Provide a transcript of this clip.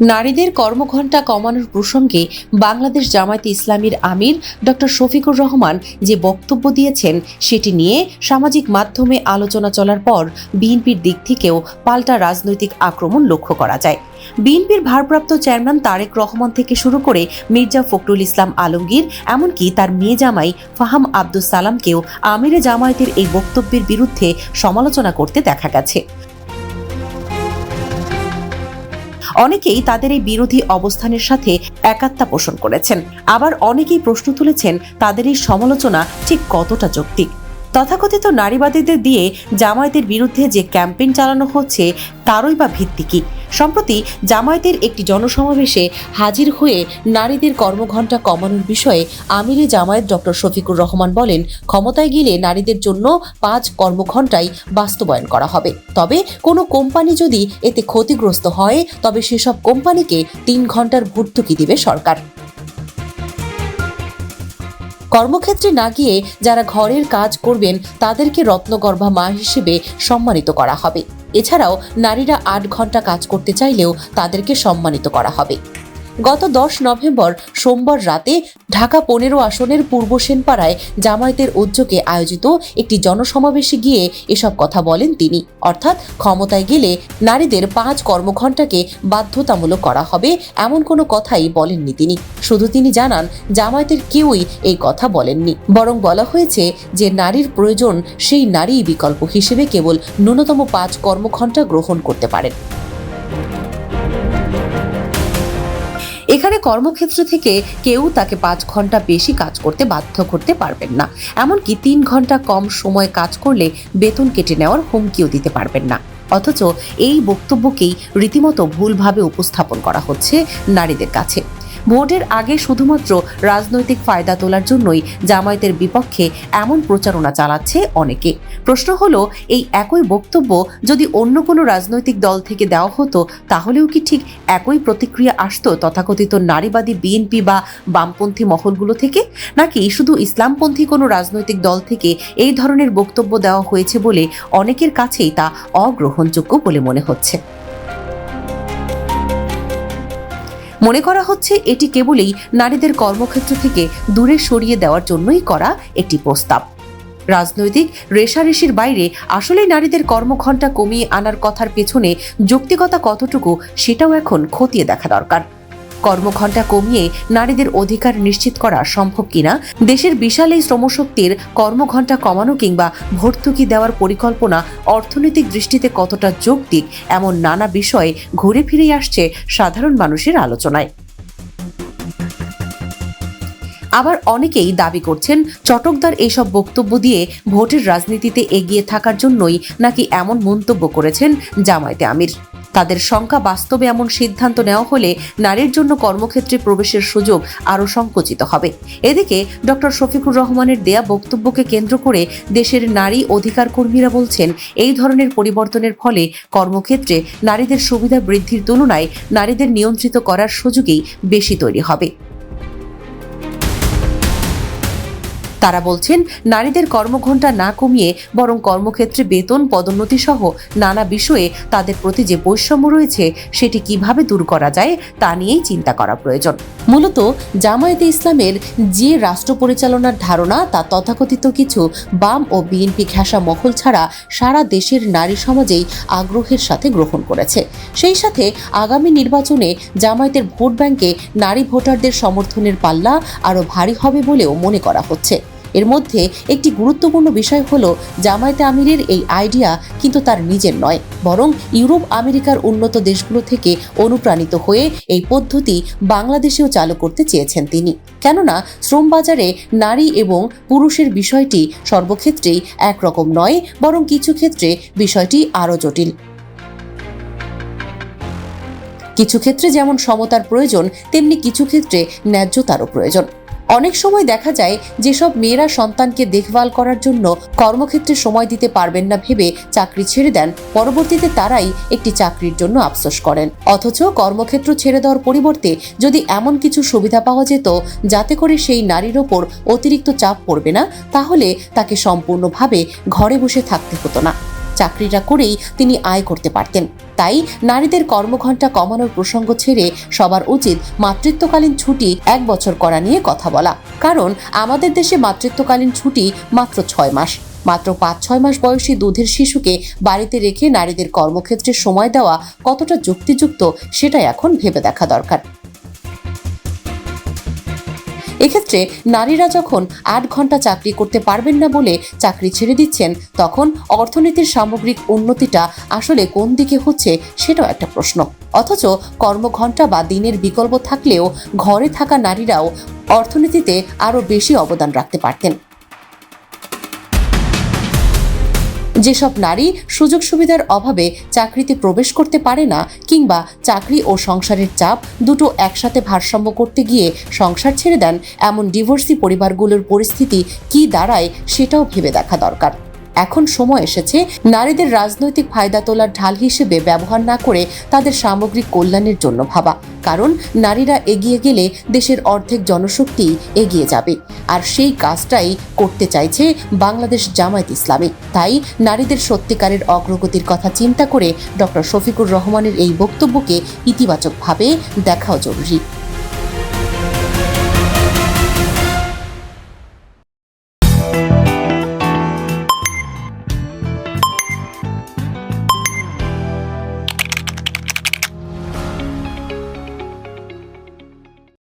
নারীদের কর্মঘণ্টা কমানোর প্রসঙ্গে বাংলাদেশ জামায়াতে ইসলামীর আমির ডক্টর শফিকুর রহমান যে বক্তব্য দিয়েছেন সেটি নিয়ে সামাজিক মাধ্যমে আলোচনা চলার পর বিএনপির দিক থেকেও পাল্টা রাজনৈতিক আক্রমণ লক্ষ্য করা যায়। বিএনপির ভারপ্রাপ্ত চেয়ারম্যান তারেক রহমান থেকে শুরু করে মির্জা ফখরুল ইসলাম আলমগীর, এমনকি তার মেয়ে জামাই ফাহাম আব্দুস সালামকেও আমিরে জামায়াতের এই বক্তব্যের বিরুদ্ধে সমালোচনা করতে দেখা গেছে। অনেকেই তাদের এই বিরোধী অবস্থানের সাথে একাত্মা পোষণ করেছেন। আবার অনেকেই প্রশ্ন তুলেছেন তাদের এই সমালোচনা ঠিক কতটা যৌক্তিক। তথাকথিত নারীবাদীদের দিয়ে জামায়াতের বিরুদ্ধে যে ক্যাম্পেইন চালানো হচ্ছে, তারই বা ভিত্তি কি? সম্প্রতি জামায়াতের একটি জনসমাবেশে হাজির হয়ে নারীদের কর্মঘণ্টা কমানোর বিষয়ে আমিরে জামায়াত ডক্টর শফিকুর রহমান বলেন, ক্ষমতায় গেলে নারীদের জন্য পাঁচ কর্মঘণ্টাই বাস্তবায়ন করা হবে। তবে কোনো কোম্পানি যদি এতে ক্ষতিগ্রস্ত হয়, তবে সেসব কোম্পানিকে তিন ঘণ্টার ভর্তুকি দিবে সরকার। কর্মক্ষেত্রে না গিয়ে যারা ঘরের কাজ করবেন, তাদেরকে রত্নগর্ভা মা হিসেবে সম্মানিত করা হবে। এছাড়াও নারীরা আট ঘণ্টা কাজ করতে চাইলেও তাদেরকে সম্মানিত করা হবে। গত দশ নভেম্বর সোমবার রাতে ঢাকা পনেরো আসনের পূর্ব সেনপাড়ায় জামায়াতের উদ্যোগে আয়োজিত একটি জনসমাবেশে গিয়ে এসব কথা বলেন তিনি। অর্থাৎ ক্ষমতায় গেলে নারীদের পাঁচ কর্মঘণ্টাকে বাধ্যতামূলক করা হবে এমন কোনো কথাই বলেননি তিনি। শুধু তিনি জানান, জামায়াতের কেউই এই কথা বলেননি। বরং বলা হয়েছে যে নারীর প্রয়োজন সেই নারী বিকল্প হিসেবে কেবল ন্যূনতম পাঁচ কর্মঘণ্টা গ্রহণ করতে পারেন। এখানে কর্মক্ষেত্র থেকে কেউ তাকে পাঁচ ঘণ্টা বেশি কাজ করতে বাধ্য করতে পারবেন না। এমনকি তিন ঘণ্টা কম সময় কাজ করলে বেতন কেটে নেওয়ার হুমকিও দিতে পারবেন না। অথচ এই বক্তব্যকেই রীতিমতো ভুলভাবে উপস্থাপন করা হচ্ছে নারীদের কাছে। ভোটের আগে শুধুমাত্র রাজনৈতিক ফায়দা তোলার জন্যই জামায়াতের বিপক্ষে এমন প্রচারণা চালাচ্ছে অনেকে। প্রশ্ন হলো, এই একই বক্তব্য যদি অন্য কোনো রাজনৈতিক দল থেকে দেওয়া হতো, তাহলেও কি ঠিক একই প্রতিক্রিয়া আসতো তথাকথিত নারীবাদী বিএনপি বা বামপন্থী মহলগুলো থেকে? নাকি শুধু ইসলামপন্থী কোনো রাজনৈতিক দল থেকে এই ধরনের বক্তব্য দেওয়া হয়েছে বলে অনেকের কাছেই তা অগ্রহণযোগ্য বলে মনে হচ্ছে? মনে করা হচ্ছে এটি কেবলই নারীদের কর্মক্ষেত্র থেকে দূরে সরিয়ে দেওয়ার জন্যই করা একটি প্রস্তাব। রাজনৈতিক রেশারেশির বাইরে আসলেই নারীদের কর্মঘণ্টা কমিয়ে আনার কথার পেছনে যৌক্তিকতা কতটুকু সেটাও এখন খতিয়ে দেখা দরকার। কর্মঘণ্টা কমিয়ে নারীদের অধিকার নিশ্চিত করা সম্ভব কিনা, দেশের বিশাল এই শ্রমশক্তির কর্মঘণ্টা কমানো কিংবা ভর্তুকি দেওয়ার পরিকল্পনা অর্থনৈতিক দৃষ্টিতে কতটা যৌক্তিক, এমন নানা বিষয়ে ঘুরে ফিরে আসছে সাধারণ মানুষের আলোচনায়। আবার অনেকেই দাবি করছেন, চটকদার এইসব বক্তব্য দিয়ে ভোটের রাজনীতিতে এগিয়ে থাকার জন্যই নাকি এমন মন্তব্য করেছেন জামায়াতে আমির। তাদের সংখ্যা বাস্তবে এমন সিদ্ধান্ত নেওয়া হলে নারীর জন্য কর্মক্ষেত্রে প্রবেশের সুযোগ আরও সংকুচিত হবে। এদিকে ডক্টর শফিকুর রহমানের দেয়া বক্তব্যকে কেন্দ্র করে দেশের নারী অধিকার কর্মীরা বলছেন, এই ধরনের পরিবর্তনের ফলে কর্মক্ষেত্রে নারীদের সুবিধা বৃদ্ধির তুলনায় নারীদের নিয়ন্ত্রিত করার সুযোগেই বেশি তৈরি হবে। তারা বলছেন, নারীদের কর্মঘণ্টা না কমিয়ে বরং কর্মক্ষেত্রে বেতন, পদোন্নতি সহ নানা বিষয়ে তাদের প্রতি যে বৈষম্য রয়েছে, সেটি কীভাবে দূর করা যায়, তা নিয়েই চিন্তা করা প্রয়োজন। মূলত জামায়াতে ইসলামের যে রাষ্ট্র পরিচালনার ধারণা, তা তথাকথিত কিছু বাম ও বিএনপি ঘেঁষা মহল ছাড়া সারা দেশের নারী সমাজেই আগ্রহের সাথে গ্রহণ করেছে। সেই সাথে আগামী নির্বাচনে জামায়াতের ভোট ব্যাংকে নারী ভোটারদের সমর্থনের পাল্লা আরও ভারী হবে বলেও মনে করা হচ্ছে। এর মধ্যে একটি গুরুত্বপূর্ণ বিষয় হল জামায়াতে আমিরের এই আইডিয়া কিন্তু তার নিজের নয়, বরং ইউরোপ আমেরিকার উন্নত দেশগুলো থেকে অনুপ্রাণিত হয়ে এই পদ্ধতি বাংলাদেশেও চালু করতে চেয়েছেন তিনি। কেননা শ্রম বাজারে নারী এবং পুরুষের বিষয়টি সর্বক্ষেত্রেই একরকম নয়, বরং কিছু ক্ষেত্রে বিষয়টি আরও জটিল। কিছু ক্ষেত্রে যেমন সমতার প্রয়োজন, তেমনি কিছু ক্ষেত্রে ন্যায্যতারও প্রয়োজন। অনেক সময় দেখা যায় যেসব মেয়েরা সন্তানকে দেখভাল করার জন্য কর্মক্ষেত্রে সময় দিতে পারবেন না ভেবে চাকরি ছেড়ে দেন, পরবর্তীতে তারাই একটি চাকরির জন্য আফসোস করেন। অথচ কর্মক্ষেত্র ছেড়ে দেওয়ার পরিবর্তে যদি এমন কিছু সুবিধা পাওয়া যেত যাতে করে সেই নারীর ওপর অতিরিক্ত চাপ পড়বে না, তাহলে তাকে সম্পূর্ণভাবে ঘরে বসে থাকতে হতো না। চাকরিটা করেই তিনি আয় করতে পারতেন। তাই নারীদের কর্মঘণ্টা কমানোর প্রসঙ্গ ছেড়ে সবার উচিত মাতৃত্বকালীন ছুটি এক বছর করা নিয়ে কথা বলা। কারণ আমাদের দেশে মাতৃত্বকালীন ছুটি মাত্র ছয় মাস। মাত্র পাঁচ, ছয় মাস বয়সী দুধের শিশুকে বাড়িতে রেখে নারীদের কর্মক্ষেত্রে সময় দেওয়া কতটা যুক্তিযুক্ত সেটা এখন ভেবে দেখা দরকার। এক্ষেত্রে নারীরা যখন আট ঘণ্টা চাকরি করতে পারবেন না বলে চাকরি ছেড়ে দিচ্ছেন, তখন অর্থনীতির সামগ্রিক উন্নতিটা আসলে কোন দিকে হচ্ছে সেটাও একটা প্রশ্ন। অথচ কর্মঘণ্টা বা দিনের বিকল্প থাকলেও ঘরে থাকা নারীরাও অর্থনীতিতে আরও বেশি অবদান রাখতে পারতেন। যেসব নারী সুযোগ সুবিধার অভাবে চাকরিতে প্রবেশ করতে পারে না কিংবা চাকরি ও সংসারের চাপ দুটো একসাথে ভারসাম্য করতে গিয়ে সংসার ছেড়ে দেন, এমন ডিভোর্সি পরিবারগুলোর পরিস্থিতি কি দাঁড়ায় সেটাও ভেবে দেখা দরকার। এখন সময় এসেছে নারীদের রাজনৈতিক ফায়দা তোলার ঢাল হিসেবে ব্যবহার না করে তাদের সামগ্রিক কল্যাণের জন্য ভাবা। কারণ নারীরা এগিয়ে গেলে দেশের অর্ধেক জনশক্তি এগিয়ে যাবে। আর সেই কাজটাই করতে চাইছে বাংলাদেশ জামায়াত ইসলামী। তাই নারীদের সত্যিকারের অগ্রগতির কথা চিন্তা করে ডক্টর শফিকুর রহমানের এই বক্তব্যকে ইতিবাচকভাবে দেখাও জরুরি।